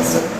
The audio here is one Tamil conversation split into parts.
Дякую.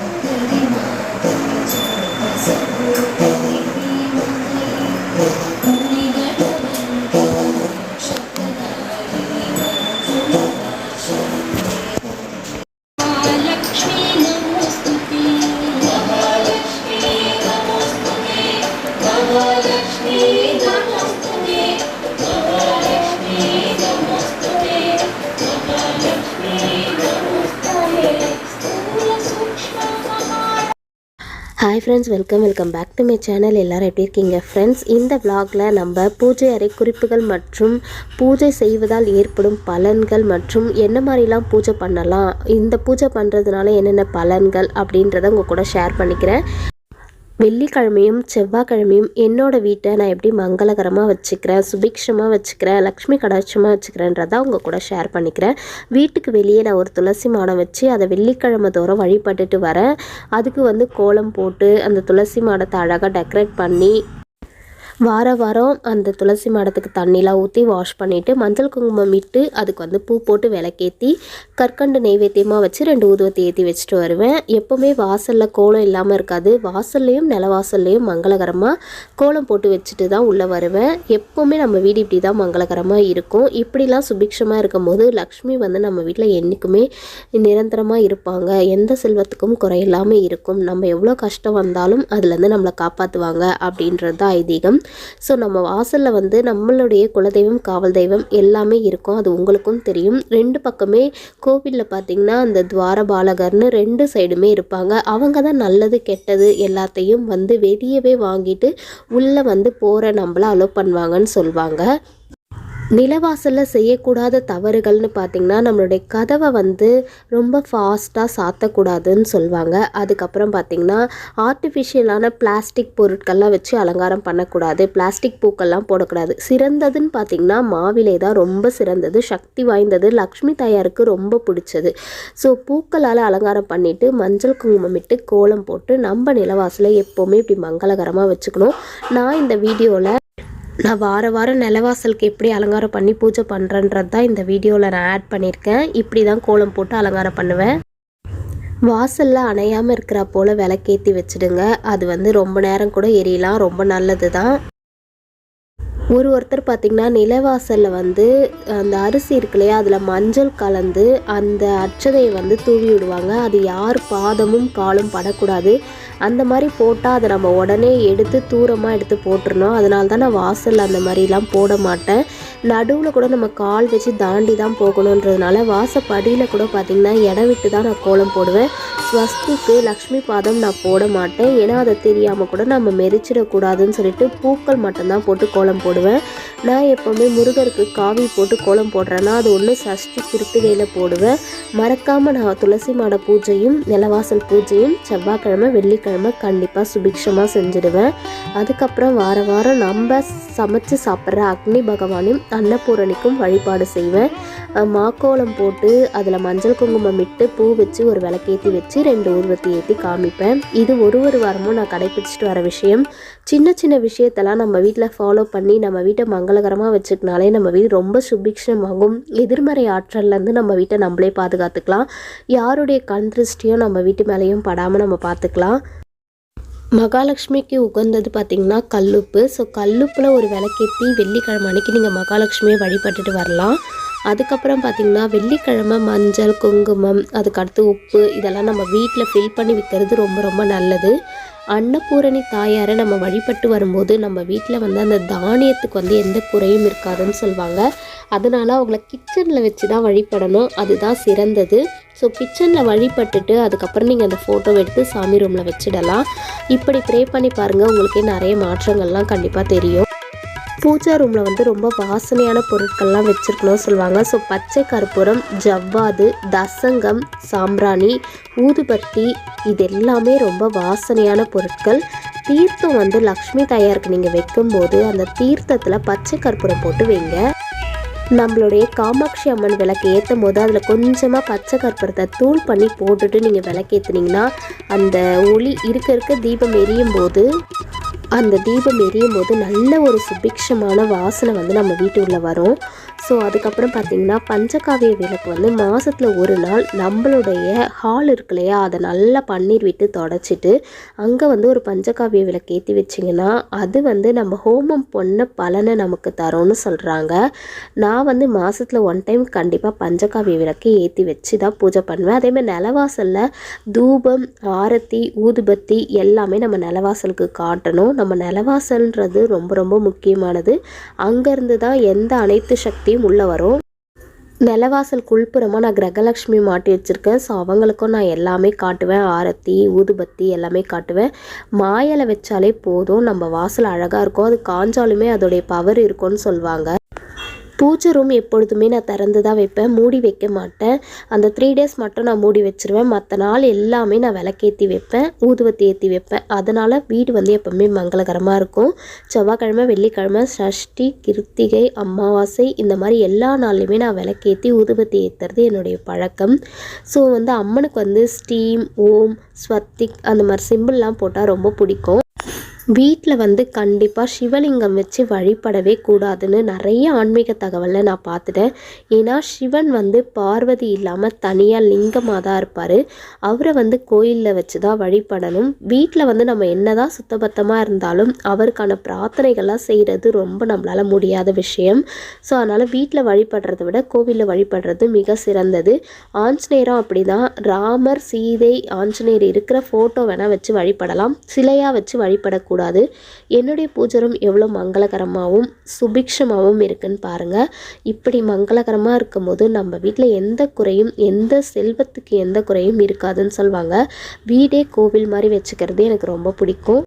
Hi friends welcome welcome back to my channel எல்லோரும் எப்படி இருக்கீங்க? ஃப்ரெண்ட்ஸ் இந்த vlogல நம்ம பூஜை அறை குறிப்புகள் மற்றும் பூஜை செய்வதால் ஏற்படும் பலன்கள் மற்றும் என்ன மாதிரிலாம் பூஜை பண்ணலாம் இந்த பூஜை பண்ணுறதுனால என்னென்ன பலன்கள் அப்படின்றத உங்கள் கூட ஷேர் பண்ணிக்கிறேன். வெள்ளிக்கிழமையும் செவ்வாய்க்கிழமையும் என்னோடய வீட்டை நான் எப்படி மங்களகரமாக வச்சுக்கிறேன் சுபிக்ஷமாக வச்சுக்கிறேன் லக்ஷ்மி கடாட்சமாக வச்சுக்கிறேன்றதை உங்கள் கூட ஷேர் பண்ணிக்கிறேன். வீட்டுக்கு வெளியே நான் ஒரு துளசி மாடம் வச்சு அதை வெள்ளிக்கிழமை தோறும் வழிபட்டுட்டு வரேன். அதுக்கு வந்து கோலம் போட்டு அந்த துளசி மாடத்தை அழகாக டெக்கரேட் பண்ணி வார வாரம் அந்த துளசி மாடத்துக்கு தண்ணிலாம் ஊற்றி வாஷ் பண்ணிவிட்டு மஞ்சள் குங்குமம் இட்டு அதுக்கு வந்து பூ போட்டு விளக்கேற்றி கற்கண்டு நெய்வேத்தியமாக வச்சு ரெண்டு ஊதுவத்தை ஏற்றி வச்சுட்டு வருவேன். எப்போவுமே வாசலில் கோலம் இல்லாமல் இருக்காது. வாசல்லையும் நிலவாசல்லையும் மங்களகரமாக கோலம் போட்டு வச்சுட்டு தான் உள்ளே வருவேன். எப்போவுமே நம்ம வீடு இப்படி தான் மங்களகரமாக இருக்கும். இப்படிலாம் சுபிக்ஷமாக இருக்கும்போது லக்ஷ்மி வந்து நம்ம வீட்டில் என்றைக்குமே நிரந்தரமாக இருப்பாங்க. எந்த செல்வத்துக்கும் குறையில்லாமல் இருக்கும். நம்ம எவ்வளோ கஷ்டம் வந்தாலும் அதுலேருந்து நம்மளை காப்பாற்றுவாங்க அப்படின்றது தான் ஐதீகம். ஸோ நம்ம வாசலில் வந்து நம்மளுடைய குலதெய்வம் காவல் தெய்வம் எல்லாமே இருக்கும். அது உங்களுக்கும் தெரியும். ரெண்டு பக்கமே கோவிலில் பார்த்தீங்கன்னா அந்த துவாரபாலகர்னு ரெண்டு சைடுமே இருப்பாங்க. அவங்க தான் நல்லது கெட்டது எல்லாத்தையும் வந்து வெளியவே வாங்கிட்டு உள்ளே வந்து போகிற நம்மள அலோவ் பண்ணுவாங்கன்னு சொல்லுவாங்க நிலவாசலில் செய்யக்கூடாத தவறுகள்னு பார்த்திங்கன்னா நம்மளுடைய கதவை வந்து ரொம்ப ஃபாஸ்ட்டாக சாத்தக்கூடாதுன்னு சொல்லுவாங்க அதுக்கப்புறம் பார்த்திங்கன்னா ஆர்டிஃபிஷியலான பிளாஸ்டிக் பொருட்கள்லாம் வச்சு அலங்காரம் பண்ணக்கூடாது. பிளாஸ்டிக் பூக்கள்லாம் போடக்கூடாது. சிறந்ததுன்னு பார்த்திங்கன்னா மாவிலை தான் ரொம்ப சிறந்தது. சக்தி வாய்ந்தது. லக்ஷ்மி தாயாருக்கு ரொம்ப பிடிச்சது. ஸோ பூக்களால் அலங்காரம் பண்ணிவிட்டு மஞ்சள் குங்குமம் இட்டு கோலம் போட்டு நம்ம நிலவாசலை எப்போவுமே இப்படி மங்களகரமாக வச்சுக்கணும். நான் இந்த வீடியோவில் நான் வார வாரம் நிலவாசலுக்கு எப்படி அலங்காரம் பண்ணி பூஜை பண்ணுறன்றது தான் இந்த வீடியோவில் நான் ஆட் பண்ணியிருக்கேன். இப்படி தான் கோலம் போட்டு அலங்காரம் பண்ணுவேன். வாசலில் அணையாமல் இருக்கிற போல் விளக்கேற்றி வச்சுடுங்க. அது வந்து ரொம்ப நேரம் கூட எரியலாம். ரொம்ப நல்லது தான் ஒரு ஒருத்தர் பார்த்திங்கன்னா நிலவாசலில் வந்து அந்த அரிசி இருக்கு இல்லையா அதில் மஞ்சள் கலந்து அந்த அட்சதையை வந்து தூவி விடுவாங்க. அது யார் பாதமும் காலும் படக்கூடாது. அந்த மாதிரி போட்டால் அதை நம்ம உடனே எடுத்து தூரமாக எடுத்து போட்டுருணும் அதனால தான் நான் வாசலில் அந்த மாதிரிலாம் போட மாட்டேன். நடுவில் கூட நம்ம கால் வச்சு தாண்டி தான் போகணுன்றதுனால வாசப்படியில் கூட பார்த்திங்கன்னா இடம் விட்டு தான் நான் கோலம் போடுவேன். ஸ்வஸ்திக்கு லக்ஷ்மி பாதம் நான் போட மாட்டேன். ஏன்னா அதை தெரியாமல் கூட நம்ம மெரிச்சிடக்கூடாதுன்னு சொல்லிட்டு பூக்கள் மட்டும்தான் போட்டு கோலம் போடுவேன். நான் எப்போவுமே முருகருக்கு காவி போட்டு கோலம் போடுறேன்னா அது ஒன்று சஷ்டி கிருத்திகையில் போடுவேன். மறக்காமல் நான் துளசி மாட பூஜையும் நிலவாசல் பூஜையும் செவ்வாய்க்கிழமை வெள்ளிக்கிழமை கண்டிப்பாக சுபிக்ஷமாக செஞ்சுடுவேன் அதுக்கப்புறம் வார வாரம் நம்ம சமைச்சு சாப்பிட்ற அக்னி பகவானும் அன்னபூரணிக்கும் வழிபாடு செய்வேன். மாக்கோலம் போட்டு அதில் மஞ்சள் குங்குமம் இட்டு பூ வச்சு ஒரு விளக்கேற்றி வச்சு ரெண்டு ஊர்வத்தி ஏற்றி காமிப்பேன். இது ஒரு ஒரு வாரமும் நான் கடைப்பிடிச்சிட்டு வர விஷயம். சின்ன சின்ன விஷயத்தெல்லாம் நம்ம வீட்டில் ஃபாலோ பண்ணி நம்ம வீட்டை மங்களகரமாக வச்சுக்கினாலே நம்ம வீடு ரொம்ப சுபிக்ஷமாகும். எதிர்மறை ஆற்றல்லேருந்து நம்ம வீட்டை நம்மளே பாதுகாத்துக்கலாம். யாருடைய கண் திருஷ்டியும் நம்ம வீட்டு மேலேயும் படாமல் நம்ம பார்த்துக்கலாம். மகாலட்சுமிக்கு உகந்தது பார்த்திங்கன்னா கல்லுப்பு. ஸோ கல்லுப்பில் ஒரு விளக்கேற்றி வெள்ளிக்கிழமை அன்னைக்கு நீங்கள் மகாலட்சுமியை வழிபட்டுட்டு வரலாம். அதுக்கப்புறம் பார்த்திங்கன்னா வெள்ளிக்கிழமை மஞ்சள் குங்குமம் அதுக்கடுத்து உப்பு இதெல்லாம் நம்ம வீட்டில் ஃபில் பண்ணி விற்கிறது ரொம்ப ரொம்ப நல்லது. அன்னபூரணி தாயாரை நம்ம வழிபட்டு வரும்போது நம்ம வீட்டில் வந்து அந்த தானியத்துக்கு வந்து எந்த குறையும் இருக்காதுன்னு சொல்லுவாங்க அதனால் அவங்கள கிச்சனில் வச்சு தான் வழிபடணும். அதுதான் சிறந்தது. ஸோ கிச்சனில் வழிபட்டுட்டு அதுக்கப்புறம் நீங்கள் அந்த ஃபோட்டோ எடுத்து சாமி ரூமில் வச்சிடலாம். இப்படி ப்ரே பண்ணி பாருங்கள் உங்களுக்கே நிறைய மாற்றங்கள்லாம் கண்டிப்பாக தெரியும். பூஜா ரூமில் வந்து ரொம்ப வாசனையான பொருட்கள்லாம் வச்சுருக்கணும்னு சொல்லுவாங்க. ஸோ பச்சை கற்பூரம் ஜவ்வாது தசங்கம் சாம்பிராணி ஊதுபத்தி இது எல்லாமே ரொம்ப வாசனையான பொருட்கள். தீர்த்தம் வந்து லக்ஷ்மி தாயாருக்கு நீங்கள் வைக்கும்போது அந்த தீர்த்தத்தில் பச்சை கற்பூரம் போட்டு வைங்க. நம்மளுடைய காமாட்சி அம்மன் விளக்கு ஏற்றும் போது அதில் கொஞ்சமாக பச்சை கற்பூரத்தை தூள் பண்ணி போட்டுட்டு நீங்கள் விளக்கேற்றுனீங்கன்னா அந்த ஒளி இருக்க இருக்க தீபம் எரியும் போது அந்த தீபம் எரியும் போது நல்ல ஒரு சுபிக்ஷமான வாசனை வந்து நம்ம வீட்டு உள்ள வரும். ஸோ அதுக்கப்புறம் பார்த்தீங்கன்னா பஞ்சகாவிய விளக்கு வந்து மாதத்தில் ஒரு நாள் நம்மளுடைய ஹால் இருக்கு இல்லையா? அதை நல்லா பன்னீர் விட்டு தொடச்சிட்டு அங்கே வந்து ஒரு பஞ்சகாவிய விளக்கு ஏற்றி வச்சிங்கன்னா அது வந்து நம்ம ஹோமம் பொண்ண பலனை நமக்கு தரும்னு சொல்கிறாங்க நான் வந்து மாதத்தில் ஒன் டைம் கண்டிப்பாக பஞ்சகாவிய விளக்கு ஏற்றி வச்சு தான் பூஜை பண்ணுவேன். அதேமாதிரி நிலவாசலில் தூபம் ஆரத்தி ஊதுபத்தி எல்லாமே நம்ம நிலவாசலுக்கு காட்டணும். நம்ம நிலவாசல்ன்றது ரொம்ப ரொம்ப முக்கியமானது. அங்கேருந்து தான் எந்த அனைத்து சக்தி சக்தியும் உள்ளே வரும். நிலவாசல் குள்புறமாக நான் கிரகலக்ஷ்மி மாட்டி வச்சுருக்கேன். ஸோ அவங்களுக்கும் நான் எல்லாமே காட்டுவேன். ஆரத்தி ஊதுபத்தி எல்லாமே காட்டுவேன். மாயலை வச்சாலே போதும். நம்ம வாசல் அழகாக இருக்கும். அது காஞ்சாலுமே அதோடைய பவர் இருக்கும்னு சொல்லுவாங்க பூஜை ரூம் எப்பொழுதுமே நான் திறந்து தான் வைப்பேன். மூடி வைக்க மாட்டேன். அந்த த்ரீ டேஸ் மட்டும் நான் மூடி வச்சுருவேன். மற்ற நாள் எல்லாமே நான் விளக்கேற்றி வைப்பேன். ஊதுவத்தி ஏற்றி வைப்பேன். அதனால் வீடு வந்து எப்போவுமே மங்களகரமாக இருக்கும். செவ்வாய்க்கிழமை வெள்ளிக்கிழமை சஷ்டி கிருத்திகை அமாவாசை இந்த மாதிரி எல்லா நாள்லையுமே நான் விளக்கேற்றி ஊதுபத்தி ஏற்றுறது என்னுடைய பழக்கம். ஸோ வந்து அம்மனுக்கு வந்து ஸ்டீம் ஓம் ஸ்வத்திக் அந்த மாதிரி சிம்பிள்லாம் போட்டால் ரொம்ப பிடிக்கும். வீட்டில் வந்து கண்டிப்பாக சிவலிங்கம் வச்சு வழிபடவே கூடாதுன்னு நிறைய ஆன்மீக தகவலில் நான் பார்த்துட்டேன். ஏன்னா சிவன் வந்து பார்வதி இல்லாமல் தனியாக லிங்கமாக தான் இருப்பார். அவரை வந்து கோயிலில் வச்சு தான் வழிபடணும். வீட்டில் வந்து நம்ம என்ன தான் சுத்தபத்தமாக இருந்தாலும் அவருக்கான பிரார்த்தனைகள்லாம் செய்கிறது ரொம்ப நம்மளால் முடியாத விஷயம். ஸோ அதனால் வீட்டில் வழிபடுறதை விட கோவிலில் வழிபடுறது மிக சிறந்தது. ஆஞ்சநேயரும் அப்படி தான் ராமர் சீதை ஆஞ்சநேயர் இருக்கிற ஃபோட்டோ வேணால் வச்சு வழிபடலாம். சிலையாக வச்சு வழிபடக்கூடாது. என்னுடைய பூஜரம் எவ்வளோ மங்களகரமாகவும் சுபிக்ஷமாகவும் இருக்குன்னு பாருங்கள் இப்படி மங்களகரமாக இருக்கும்போது நம்ம வீட்டில் எந்த குறையும் எந்த செல்வத்துக்கு எந்த குறையும் இருக்காதுன்னு சொல்லுவாங்க வீடே கோவில் மாதிரி வச்சுக்கிறது எனக்கு ரொம்ப பிடிக்கும்.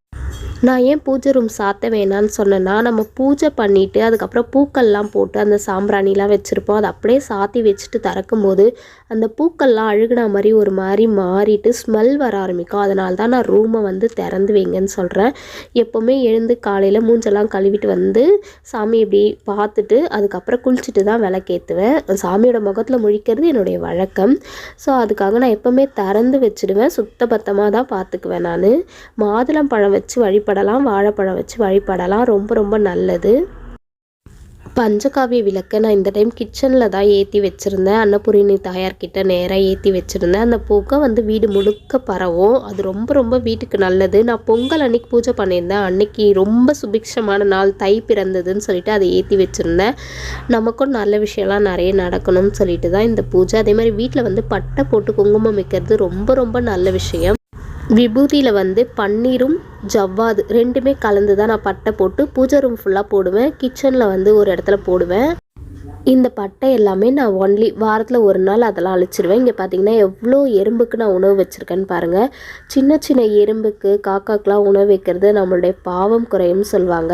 நான் ஏன் பூஜை ரூம் சாத்த வேணான்னு சொன்னேன்னா நம்ம பூஜை பண்ணிவிட்டு அதுக்கப்புறம் பூக்கள்லாம் போட்டு அந்த சாம்பிராணிலாம் வச்சுருப்போம். அதை அப்படியே சாத்தி வச்சுட்டு திறக்கும்போது அந்த பூக்கள்லாம் அழுகுன மாதிரி ஒரு மாதிரி மாறிட்டு ஸ்மெல் வர ஆரம்பிக்கும். அதனால தான் நான் ரூமை வந்து திறந்து வைங்கன்னு சொல்கிறேன் எப்போவுமே எழுந்து காலையில் மூஞ்செல்லாம் கழுவிட்டு வந்து சாமி இப்படி பார்த்துட்டு அதுக்கப்புறம் குளிச்சுட்டு தான் விளக்கேற்றுவேன் சாமியோட முகத்தில் முழிக்கிறது என்னுடைய வழக்கம். ஸோ அதுக்காக நான் எப்போவுமே திறந்து வச்சுடுவேன். சுத்தபத்தமாக தான் பார்த்துக்குவேன் நான். மாதுளம்பழம் வச்சு வழிபடலாம் வாழைப்பழம் வச்சு வழிபடலாம். ரொம்ப ரொம்ப நல்லது. பஞ்சகாவிய விளக்கை நான் இந்த டைம் கிச்சனில் தான் ஏற்றி வச்சுருந்தேன். அன்னபூரணி தாயார்கிட்ட நேராக ஏற்றி வச்சுருந்தேன். அந்த புகை வந்து வீடு முழுக்க பரவும். அது ரொம்ப ரொம்ப வீட்டுக்கு நல்லது. நான் பொங்கல் அன்னைக்கு பூஜை பண்ணியிருந்தேன். அன்னைக்கு ரொம்ப சுபிக்ஷமான நாள் தை பிறந்ததுன்னு சொல்லிட்டு அதை ஏற்றி வச்சுருந்தேன். நமக்கும் நல்ல விஷயம்லாம் நிறைய நடக்கணும்னு சொல்லிட்டு தான் இந்த பூஜை. அதே மாதிரி வீட்டில் வந்து பட்டை போட்டு குங்குமம் வைக்கிறது ரொம்ப ரொம்ப நல்ல விஷயம். விபூதியில் வந்து பன்னீரும் ஜவ்வாது ரெண்டுமே கலந்து தான் நான் பட்டை போட்டு பூஜை ரூம் ஃபுல்லாக போடுவேன். கிச்சனில் வந்து ஒரு இடத்துல போடுவேன். இந்த பட்டை எல்லாமே நான் ஒன்லி வாரத்தில் ஒரு நாள் அதெல்லாம் அழிச்சிருவேன். இங்கே பார்த்தீங்கன்னா எவ்வளோ எறும்புக்கு நான் உணவு வச்சுருக்கேன்னு பாருங்கள் சின்ன சின்ன எறும்புக்கு காக்காக்கெலாம் உணவு வைக்கிறது நம்மளுடைய பாவம் குறையும்னு சொல்லுவாங்க.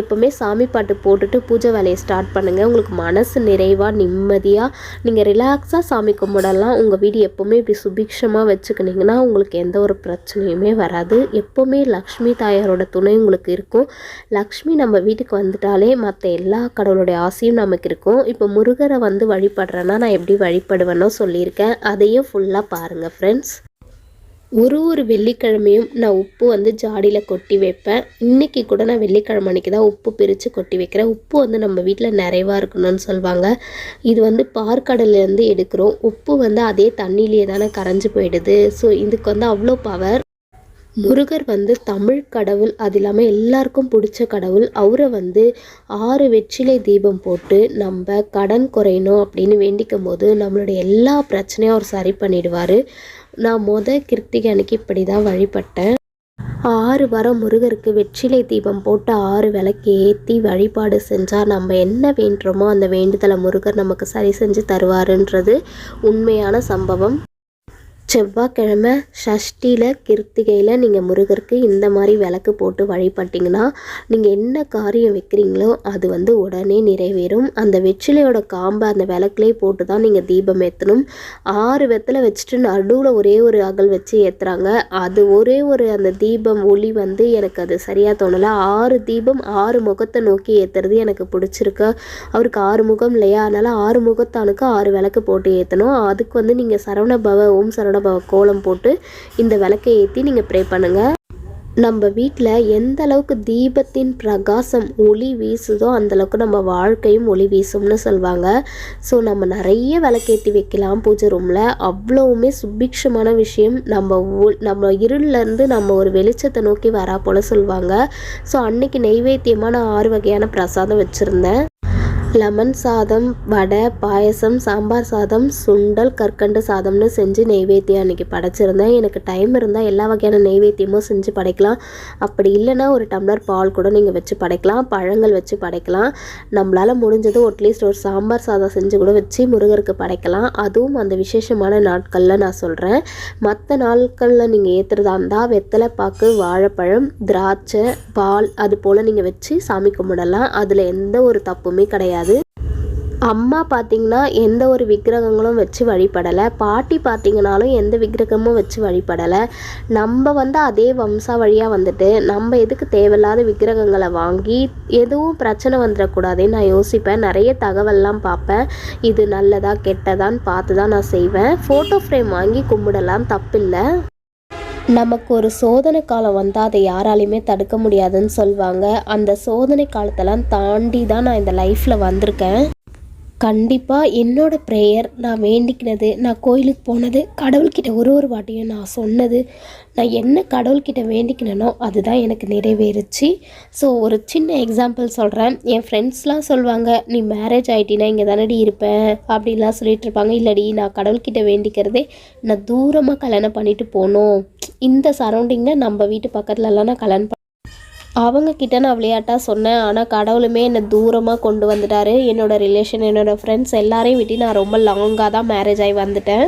எப்போவுமே சாமி பாட்டு போட்டுட்டு பூஜை வேலையை ஸ்டார்ட் பண்ணுங்கள் உங்களுக்கு மனசு நிறைவாக நிம்மதியாக நீங்கள் ரிலாக்ஸாக சாமி கும்பிடலாம். உங்கள் வீடு எப்போவுமே இப்படி சுபிக்ஷமாக வச்சுக்கினீங்கன்னா உங்களுக்கு எந்த ஒரு பிரச்சனையுமே வராது. எப்போவுமே லக்ஷ்மி தாயாரோட துணை உங்களுக்கு இருக்கும். லக்ஷ்மி நம்ம வீட்டுக்கு வந்துட்டாலே மற்ற எல்லா கடவுளுடைய ஆசையும் நமக்கு இருக்கும். இப்போ முருகரை வந்து வழிபடுறேன்னா நான் எப்படி வழிபடுவேனோ சொல்லியிருக்கேன். அதையும் ஃபுல்லாக பாருங்கள் ஃப்ரெண்ட்ஸ் ஒரு ஒரு வெள்ளிக்கிழமையும் நான் உப்பு வந்து ஜாடியில் கொட்டி வைப்பேன். இன்றைக்கி கூட நான் வெள்ளிக்கிழமை அன்றைக்கி தான் உப்பு பிரித்து கொட்டி வைக்கிறேன். உப்பு வந்து நம்ம வீட்டில் நிறைவாக இருக்கணும்னு சொல்லுவாங்க இது வந்து பார்க்கடலேருந்து எடுக்கிறோம். உப்பு வந்து அதே தண்ணியிலேயே தானே கரைஞ்சி போயிடுது. ஸோ இதுக்கு வந்து அவ்வளோ பவர் முருகர் வந்து தமிழ் கடவுள். அது இல்லாமல் எல்லாருக்கும் பிடிச்ச கடவுள். அவரை வந்து ஆறு வெற்றிலை தீபம் போட்டு நம்ம கடன் குறையணும் அப்படின்னு வேண்டிக்கும் போது நம்மளுடைய எல்லா பிரச்சனையும் அவர் சரி பண்ணிடுவார். நான் மொத கிருத்திகை அன்னைக்கு இப்படி தான் வழிபட்டேன். ஆறு வாரம் முருகருக்கு வெற்றிலை தீபம் போட்டு ஆறு விளக்கு ஏற்றி வழிபாடு செஞ்சால் நம்ம என்ன வேண்டுறோமோ அந்த வேண்டுதலை முருகர் நமக்கு சரி செஞ்சு தருவாருன்றது உண்மையான சம்பவம். செவ்வாய்க்கிழமை சஷ்டியில் கிருத்திகையில் நீங்கள் முருகருக்கு இந்த மாதிரி விளக்கு போட்டு வழிபட்டிங்கன்னா நீங்கள் என்ன காரியம் வைக்கிறீங்களோ அது வந்து உடனே நிறைவேறும். அந்த வெற்றிலையோட காம்பை அந்த விளக்குலேயே போட்டு தான் நீங்கள் தீபம் ஏற்றணும் ஆறு வெத்தலை வச்சுட்டு நடுவில் ஒரே ஒரு அகல் வச்சு ஏற்றுறாங்க அது ஒரே ஒரு அந்த தீபம் ஒளி வந்து எனக்கு அது சரியாக தோணலை. ஆறு தீபம் ஆறு முகத்தை நோக்கி ஏற்றுறது எனக்கு பிடிச்சிருக்கு. அவருக்கு ஆறு முகம் இல்லையா? அதனால் ஆறு முகத்தானுக்கு ஆறு விளக்கு போட்டு ஏற்றணும் அதுக்கு வந்து நீங்கள் சரவண பவ ஓம் சரவண கோலம் போட்டு இந்த விளக்கை ஏற்றி நீங்கள் ப்ரே பண்ணுங்கள் நம்ம வீட்டில் எந்த அளவுக்கு தீபத்தின் பிரகாசம் ஒளி வீசுதோ அந்த அளவுக்கு நம்ம வாழ்க்கையும் ஒளி வீசும்னு சொல்லுவாங்க ஸோ நம்ம நிறைய விளக்கேற்றி வைக்கலாம் பூஜை ரூமில் அவ்வளவுமே சுபிக்ஷமான விஷயம். நம்ம நம்ம இருளிலேருந்து நம்ம ஒரு வெளிச்சத்தை நோக்கி வரா போல் சொல்லுவாங்க ஸோ அன்னைக்கு நெய்வேத்தியமாக நான் ஆறு வகையான பிரசாதம் வச்சுருந்தேன். லெமன் சாதம் வடை பாயசம் சாம்பார் சாதம் சுண்டல் கற்கண்டு சாதம்னு செஞ்சு நெய்வேத்தியம் அன்றைக்கி படைச்சிருந்தேன். எனக்கு டைம் இருந்தால் எல்லா வகையான நெய்வேத்தியமும் செஞ்சு படைக்கலாம். அப்படி இல்லைன்னா ஒரு டம்ளர் பால் கூட நீங்கள் வச்சு படைக்கலாம். பழங்கள் வச்சு படைக்கலாம். நம்மளால் முடிஞ்சது அட்லீஸ்ட் ஒரு சாம்பார் சாதம் செஞ்சு கூட வச்சு முருகருக்கு படைக்கலாம். அதுவும் அந்த விசேஷமான நாட்களில் நான் சொல்கிறேன் மற்ற நாட்களில் நீங்கள் ஏற்றுறதா இருந்தால் வெத்தலை பாக்கு வாழைப்பழம் திராட்சை பால் அது போல் நீங்கள் வச்சு சாமி கும்பிடலாம். அதில் எந்த ஒரு தப்புமே கிடையாது. அம்மா பார்த்தீங்கன்னா எந்த ஒரு விக்கிரகங்களும் வச்சு வழிபடலை. பாட்டி பார்த்தீங்கனாலும் எந்த விக்கிரகமும் வச்சு வழிபடலை. நம்ம வந்து அதே வம்சா வழியாக வந்துட்டு நம்ம எதுக்கு தேவையில்லாத விக்கிரகங்களை வாங்கி எதுவும் பிரச்சனை வந்துடக்கூடாதுன்னு நான் யோசிப்பேன். நிறைய தகவல்லாம் பார்ப்பேன். இது நல்லதா கெட்டதான்னு பார்த்து தான் நான் செய்வேன். ஃபோட்டோ ஃப்ரேம் வாங்கி கும்பிடலாம். தப்பில்லை. நமக்கு ஒரு சோதனை காலம் வந்தால் அதை யாராலையுமே தடுக்க முடியாதுன்னு சொல்லுவாங்க அந்த சோதனை காலத்தெல்லாம் தாண்டி தான் நான் இந்த லைஃப்பில் வந்திருக்கேன். கண்டிப்பாக என்னோட ப்ரேயர் நான் வேண்டிக்கினது நான் கோயிலுக்கு போனது கடவுள்கிட்ட ஒரு ஒரு வாட்டியும் நான் சொன்னது நான் என்ன கடவுள்கிட்ட வேண்டிக்கினேனோ அதுதான் எனக்கு நிறைவேறுச்சு. ஸோ ஒரு சின்ன எக்ஸாம்பிள் சொல்கிறேன் என் ஃப்ரெண்ட்ஸ்லாம் சொல்லுவாங்க நீ மேரேஜ் ஆகிட்டினா இங்கே தானடி இருப்பேன் அப்படின்லாம் சொல்லிட்டு இருப்பாங்க. இல்லடி நான் கடவுள்கிட்ட வேண்டிக்கிறதே நான் தூரமாக கல்யாணம் பண்ணிட்டு போகணும். இந்த சரௌண்டிங்கில் நம்ம வீட்டு பக்கத்துலலாம் நான் கல்யாணம் அவங்கக்கிட்ட அவங்க நான் விளையாட்டாக சொன்னேன். ஆனால் கடவுளுமே என்னை தூரமாக கொண்டு வந்துட்டார். என்னோடய ரிலேஷன் என்னோடய ஃப்ரெண்ட்ஸ் எல்லாரையும் விட்டு நான் ரொம்ப லாங்காக தான் மேரேஜ் ஆகி வந்துட்டேன்.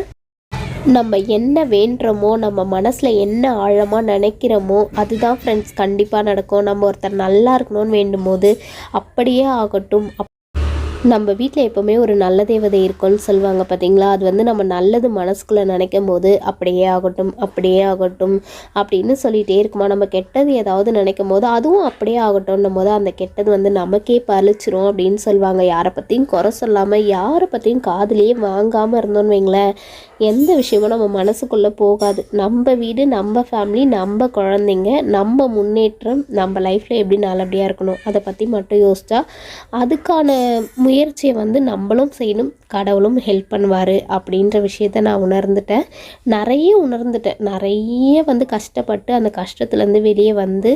நம்ம என்ன வேண்டுறோமோ நம்ம மனசில் என்ன ஆழமாக நினைக்கிறோமோ அதுதான் ஃப்ரெண்ட்ஸ் கண்டிப்பாக நடக்கும். நம்ம ஒருத்தர் நல்லா இருக்கணும்னு வேண்டும் போது அப்படியே ஆகட்டும். அப் நம்ம வீட்டில் எப்போவுமே ஒரு நல்ல தேவதை இருக்கும்னு சொல்லுவாங்க பார்த்தீங்களா அது வந்து நம்ம நல்லது மனசுக்குள்ளே நினைக்கும் போது அப்படியே ஆகட்டும் அப்படியே ஆகட்டும் அப்படின்னு சொல்லிகிட்டே இருக்குமா? நம்ம கெட்டது ஏதாவது நினைக்கும் போது அதுவும் அப்படியே ஆகட்டும்னும் போது அந்த கெட்டது வந்து நமக்கே பழிச்சிரும் அப்படின்னு சொல்லுவாங்க. யாரை பற்றியும் குறை சொல்லாமல் யாரை பற்றியும் காதுலயே வாங்காமல் இருந்தோம்னு வைங்களேன். எந்த விஷயமும் நம்ம மனசுக்குள்ளே போகாது. நம்ம வீடு நம்ம ஃபேமிலி நம்ம குழந்தைங்க நம்ம முன்னேற்றம் நம்ம லைஃப்பில் எப்படி நல்லபடியாக இருக்கணும் அதை பற்றி மட்டும் யோசித்தா அதுக்கான முயற்சியை வந்து நம்மளும் செய்யணும் கடவுளும் ஹெல்ப் பண்ணுவார் அப்படின்ற விஷயத்த நான் உணர்ந்துட்டேன். நிறைய உணர்ந்துட்டேன். நிறைய வந்து கஷ்டப்பட்டு அந்த கஷ்டத்துலேருந்து வெளியே வந்து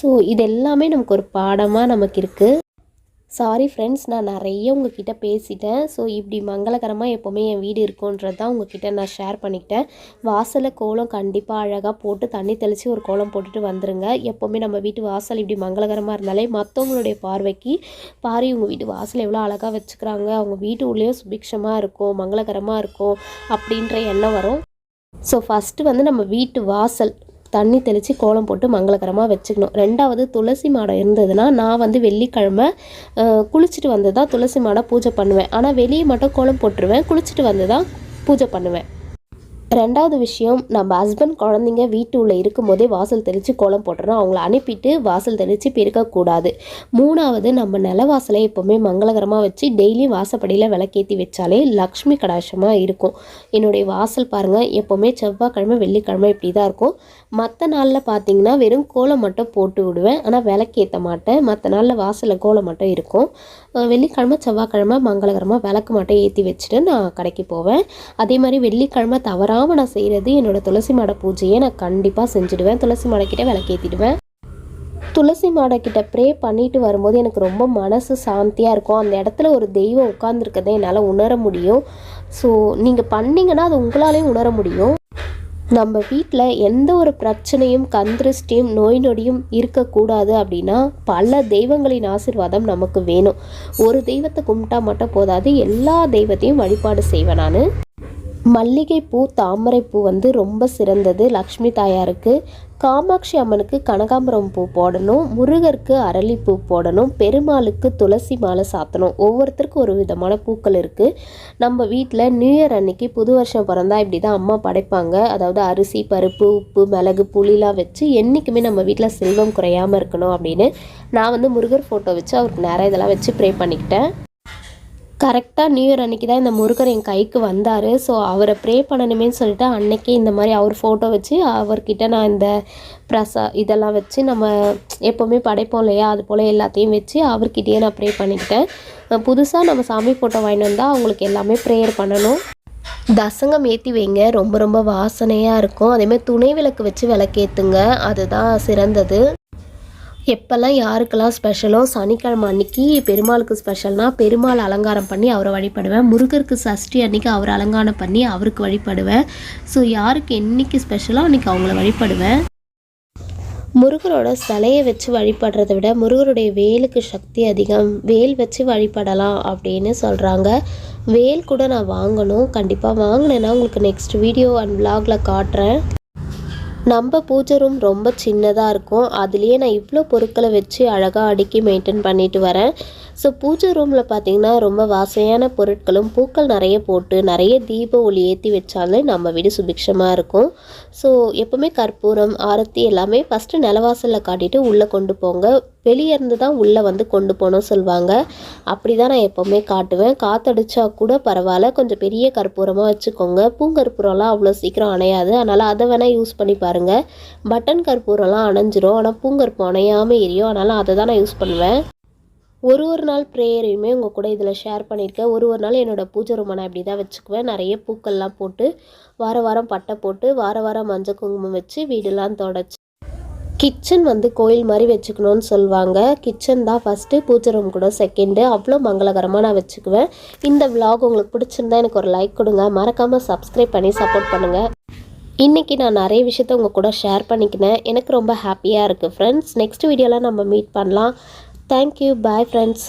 ஸோ இது எல்லாமே நமக்கு ஒரு பாடமாக நமக்கு இருக்குது சாரி ஃப்ரெண்ட்ஸ் நான் நிறைய உங்ககிட்ட பேசிட்டேன். ஸோ இப்படி மங்களகரமாக எப்போவுமே என் வீடு இருக்குன்றது தான் உங்ககிட்ட நான் ஷேர் பண்ணிக்கிட்டேன். வாசலில் கோலம் கண்டிப்பாக அழகாக போட்டு தண்ணி தெளித்து ஒரு கோலம் போட்டுட்டு வந்துருங்க. எப்போவுமே நம்ம வீட்டு வாசல் இப்படி மங்களகரமாக இருந்தாலே மற்றவங்களுடைய பார்வைக்கு பாரு உங்கள் வீட்டு வாசல் எவ்வளோ அழகாக வச்சுக்கிறாங்க அவங்க வீட்டு உள்ளேயும் சுபிக்ஷமாக இருக்கும் மங்களகரமாக இருக்கும் அப்படின்ற எண்ணம் வரும். ஸோ ஃபஸ்ட்டு வந்து நம்ம வீட்டு வாசல் தண்ணி தெளித்து கோலம் போட்டு மங்களகரமாக வச்சுக்கணும். ரெண்டாவது துளசி மாடம் இருந்ததுன்னா நான் வந்து வெள்ளிக்கிழமை குளிச்சுட்டு வந்து தான் துளசி மாடம் பூஜை பண்ணுவேன். ஆனால் வெளியே மட்டும் கோலம் போட்டுருவேன். குளிச்சுட்டு வந்து தான் பூஜை பண்ணுவேன். ரெண்டாவது விஷயம் நம்ம ஹஸ்பண்ட் குழந்தைங்க வீட்டு உள்ளே இருக்கும்போதே வாசல் தெளித்து கோலம் போட்டுறோம் அவங்கள அனுப்பிட்டு வாசல் தெளித்து பெருக்கக்கூடாது மூணாவது நம்ம நில வாசலை எப்போவுமே மங்களகரமாக வச்சு டெய்லியும் வாசப்படியில் விளக்கேற்றி வச்சாலே லக்ஷ்மி கடாசமாக இருக்கும். என்னுடைய வாசல் பாருங்கள் எப்போவுமே செவ்வாய்க்கிழமை வெள்ளிக்கிழமை இப்படி தான் இருக்கும். மற்ற நாளில் பார்த்தீங்கன்னா வெறும் கோலம் மட்டும் போட்டு விடுவேன். ஆனால் விளக்கேற்ற மாட்டேன். மற்ற நாளில் வாசலில் கோலம் மட்டும் இருக்கும். வெள்ளிக்கிழமை செவ்வாய்க்கிழமை மங்களகரமாக விளக்கு மட்டும் ஏற்றி வச்சுட்டு நான் கடைக்கு போவேன். அதே மாதிரி வெள்ளிக்கிழமை தவறாமல் நான் செய்கிறது என்னோட துளசி மாடை பூஜையை நான் கண்டிப்பாக செஞ்சுடுவேன். துளசி மாடக்கிட்ட விளக்கேற்றிடுவேன் துளசி மாடக்கிட்ட ப்ரே பண்ணிட்டு வரும்போது எனக்கு ரொம்ப மனசு சாந்தியாக இருக்கும். அந்த இடத்துல ஒரு தெய்வம் உட்காந்துருக்கதை என்னால் உணர முடியும். ஸோ நீங்கள் பண்ணிங்கன்னா அது உங்களாலேயும் உணர முடியும். நம்ம வீட்டில் எந்த ஒரு பிரச்சனையும் கந்திருஷ்டியும் நோய் நொடியும் இருக்கக்கூடாது அப்படின்னா பல தெய்வங்களின் ஆசீர்வாதம் நமக்கு வேணும். ஒரு தெய்வத்தை கும்பிட்டா மட்டும் போதாது எல்லா தெய்வத்தையும் வழிபாடு செய்வேன் நான். மல்லிகைப்பூ தாமரைப்பூ வந்து ரொம்ப சிறந்தது லக்ஷ்மி தாயாருக்கு. காமாட்சி அம்மனுக்கு கனகாம்பரம் பூ போடணும் முருகருக்கு அரளிப்பூ போடணும் பெருமாளுக்கு துளசி மாலை சாத்தணும். ஒவ்வொருத்தருக்கும் ஒரு விதமான பூக்கள் இருக்குது நம்ம வீட்டில் நியூ இயர் அன்னைக்கு புது வருஷம் பிறந்தா இப்படி தான் அம்மா படைப்பாங்க. அதாவது அரிசி பருப்பு உப்பு மிளகு புளிலாம் வச்சு என்றைக்குமே நம்ம வீட்டில் செல்வம் குறையாமல் இருக்கணும் அப்படின்னு நான் வந்து முருகர் ஃபோட்டோ வச்சு அவருக்கு நிறைய இதெல்லாம் வச்சு ப்ரே பண்ணிக்கிட்டேன். கரெக்டாக நியூ இயர் அன்றைக்கி தான் இந்த முருகர் என் கைக்கு வந்தார். ஸோ அவரை ப்ரே பண்ணணுமேன்னு சொல்லிட்டு அன்னைக்கே இந்த மாதிரி அவர் ஃபோட்டோ வச்சு அவர்கிட்ட நான் இந்த பிரசா இதெல்லாம் வச்சு நம்ம எப்போவுமே படைப்போம் இல்லையா? அது போல் எல்லாத்தையும் வச்சு அவர்கிட்டயே நான் ப்ரே பண்ணிக்கிட்டேன். புதுசாக நம்ம சாமி ஃபோட்டோ வாங்கிட்டு வந்தால் அவங்களுக்கு எல்லாமே ப்ரேயர் பண்ணணும். தசங்கம் ஏற்றி வைங்க. ரொம்ப ரொம்ப வாசனையாக இருக்கும். அதேமாதிரி துணை விளக்கு வச்சு விளக்கேற்றுங்க அதுதான் சிறந்தது. எப்போல்லாம் யாருக்கெல்லாம் ஸ்பெஷலோ சனிக்கிழமை அன்னைக்கு பெருமாளுக்கு ஸ்பெஷல்னா பெருமாள் அலங்காரம் பண்ணி அவரை வழிபடுவேன். முருகருக்கு சஷ்டி அன்னைக்கு அவரை அலங்காரம் பண்ணி அவருக்கு வழிபடுவேன். ஸோ யாருக்கு என்னைக்கு ஸ்பெஷலோ அன்றைக்கி அவங்கள வழிபடுவேன். முருகரோட சிலையை வச்சு வழிபடுறதை விட முருகருடைய வேலுக்கு சக்தி அதிகம். வேல் வச்சு வழிபடலாம் அப்படின்னு சொல்கிறாங்க வேல் கூட நான் வாங்கணும். கண்டிப்பாக வாங்கினேன்னா உங்களுக்கு நெக்ஸ்ட் வீடியோ அண்ட் விலாகில் காட்டுறேன். நம்ம பூஜை ரூம் ரொம்ப சின்னதாக இருக்கும். அதுலேயே நான் இவ்வளோ பொருட்களை வச்சு அழகாக அடுக்கி மெயின்டைன் பண்ணிட்டு வரேன். ஸோ பூஜை ரூமில் பார்த்தீங்கன்னா ரொம்ப வாசையான பொருட்களும் பூக்கள் நிறைய போட்டு நிறைய தீப ஒளி ஏற்றி வச்சாலே நம்ம வீடு சுபிக்ஷமாக இருக்கும். ஸோ எப்போவுமே கற்பூரம் ஆரத்தி எல்லாமே ஃபஸ்ட்டு நிலவாசலில் காட்டிட்டு உள்ளே கொண்டு போங்க. வெளியே இருந்து தான் உள்ளே வந்து கொண்டு போகணும் சொல்லுவாங்க அப்படி தான் நான் எப்போவுமே காட்டுவேன். காற்றடிச்சா கூட பரவாயில்ல. கொஞ்சம் பெரிய கற்பூரமாக வச்சுக்கோங்க. பூங்கற்பூரம்லாம் அவ்வளோ சீக்கிரம் அணையாது. அதனால் அதை வேணால் யூஸ் பண்ணி பாருங்கள் பட்டன் கற்பூரம்லாம் அணைஞ்சிரும். ஆனால் பூங்கற்பூரம் அணையாமல் எரியும். அதனால் அதை தான் நான் யூஸ் பண்ணுவேன். ஒரு ஒரு நாள் ப்ரேயரையுமே உங்கள் கூட இதில் ஷேர் பண்ணியிருக்கேன். ஒரு ஒரு நாள் என்னோடய பூஜை ரூமை நான் இப்படி தான் வச்சுக்குவேன். நிறைய பூக்கள்லாம் போட்டு வார வாரம் பட்டை போட்டு வார வாரம் மஞ்சள் குங்குமம் வச்சு வீடெல்லாம் தொடச்சி. கிச்சன் வந்து கோயில் மாதிரி வச்சுக்கணும்னு சொல்லுவாங்க. கிச்சன் தான் ஃபஸ்ட்டு பூஜை ரூம் கூட செகண்டு அவ்வளோ மங்களகரமாக நான் வச்சுக்குவேன். இந்த விலாக் உங்களுக்கு பிடிச்சிருந்தா எனக்கு ஒரு லைக் கொடுங்க. மறக்காமல் சப்ஸ்கிரைப் பண்ணி சப்போர்ட் பண்ணுங்கள் இன்றைக்கி நான் நிறைய விஷயத்த உங்கள் கூட ஷேர் பண்ணிக்கினேன். எனக்கு ரொம்ப ஹாப்பியாக இருக்குது ஃப்ரெண்ட்ஸ் நெக்ஸ்ட் வீடியோவில் நம்ம மீட் பண்ணலாம். Thank you bye friends